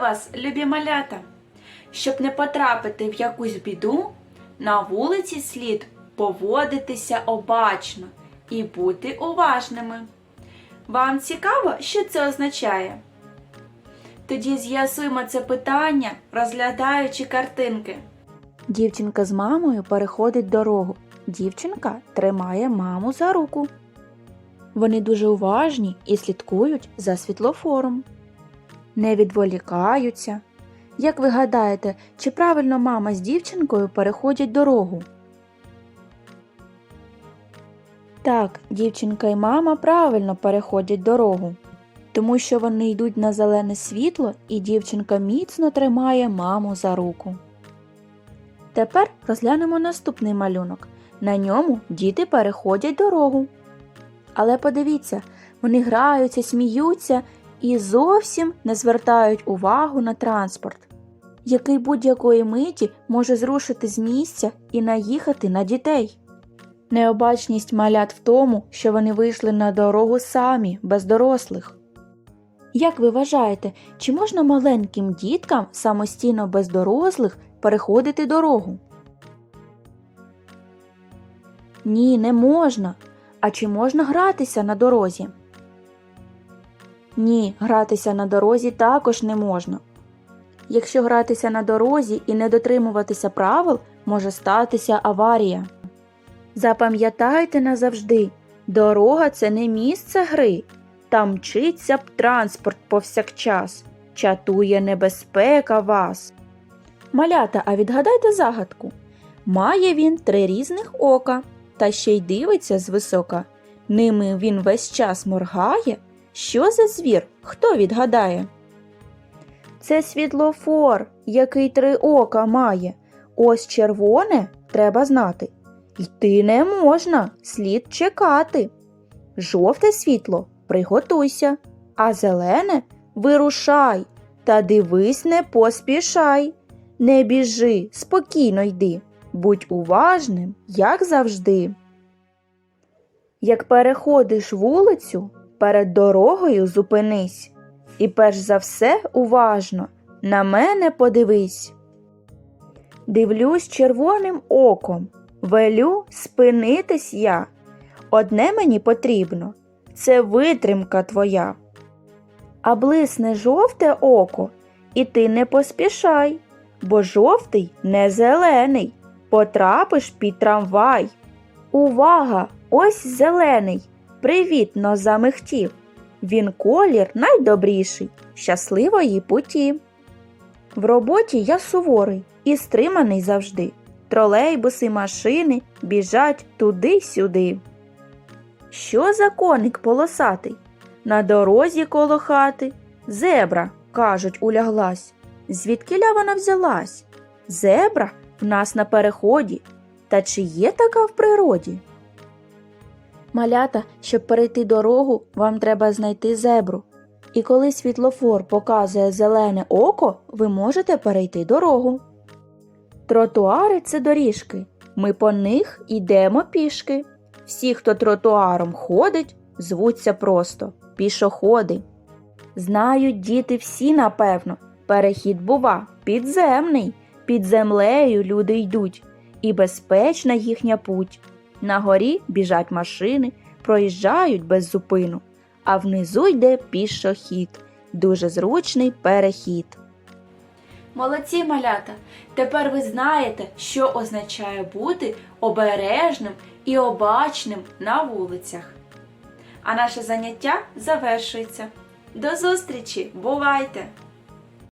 вас, любі малята! Щоб не потрапити в якусь біду, на вулиці слід поводитися обачно і бути уважними. Вам цікаво, що це означає? Тоді з'ясуємо це питання, розглядаючи картинки. Дівчинка з мамою переходить дорогу. Дівчинка тримає маму за руку. Вони дуже уважні і слідкують за світлофором. Не відволікаються. Як ви гадаєте, чи правильно мама з дівчинкою переходять дорогу? Так, дівчинка і мама правильно переходять дорогу, тому що вони йдуть на зелене світло, і дівчинка міцно тримає маму за руку. Тепер розглянемо наступний малюнок. На ньому діти переходять дорогу. Але подивіться, вони граються, сміються і зовсім не звертають увагу на транспорт, який будь-якої миті може зрушити з місця і наїхати на дітей. Необачність малят в тому, що вони вийшли на дорогу самі, без дорослих. Як ви вважаєте, чи можна маленьким діткам самостійно без дорослих переходити дорогу? Ні, не можна. А чи можна гратися на дорозі? Ні, гратися на дорозі також не можна. Якщо гратися на дорозі і не дотримуватися правил, може статися аварія. Запам'ятайте назавжди, дорога це не місце гри. Там мчиться б транспорт повсякчас, чатує небезпека вас. Малята, а відгадайте загадку. Має він три різних ока, та ще й дивиться звисока. Ними він весь час моргає. Що за звір? Хто відгадає? Це світлофор, який три ока має. Ось червоне треба знати. Йти не можна, слід чекати. Жовте світло приготуйся, а зелене вирушай. Та дивись, не поспішай. Не біжи, спокійно йди. Будь уважним, як завжди. Як переходиш вулицю, перед дорогою зупинись. І перш за все уважно на мене подивись. Дивлюсь червоним оком, велю спинитись я. Одне мені потрібно це витримка твоя. А блисне жовте око, і ти не поспішай, бо жовтий не зелений, потрапиш під трамвай. Увага! Ось зелений, привітно замихтів. Він колір найдобріший, щасливої путі. В роботі я суворий і стриманий завжди. Тролейбуси, машини біжать туди-сюди. Що за коник полосатий? На дорозі коло хати. Зебра, кажуть, уляглась. Звідкиля вона взялась? Зебра в нас на переході. Та чи є така в природі? Малята, щоб перейти дорогу, вам треба знайти зебру. І коли світлофор показує зелене око, ви можете перейти дорогу. Тротуари це доріжки. Ми по них йдемо пішки. Всі, хто тротуаром ходить, звуться просто пішоходи. Знають діти всі, напевно, перехід бува підземний. Під землею люди йдуть, і безпечна їхня путь. На горі біжать машини, проїжджають без зупину, а внизу йде пішохід, дуже зручний перехід. Молодці малята! Тепер ви знаєте, що означає бути обережним і обачним на вулицях. А наше заняття завершується. До зустрічі! Бувайте!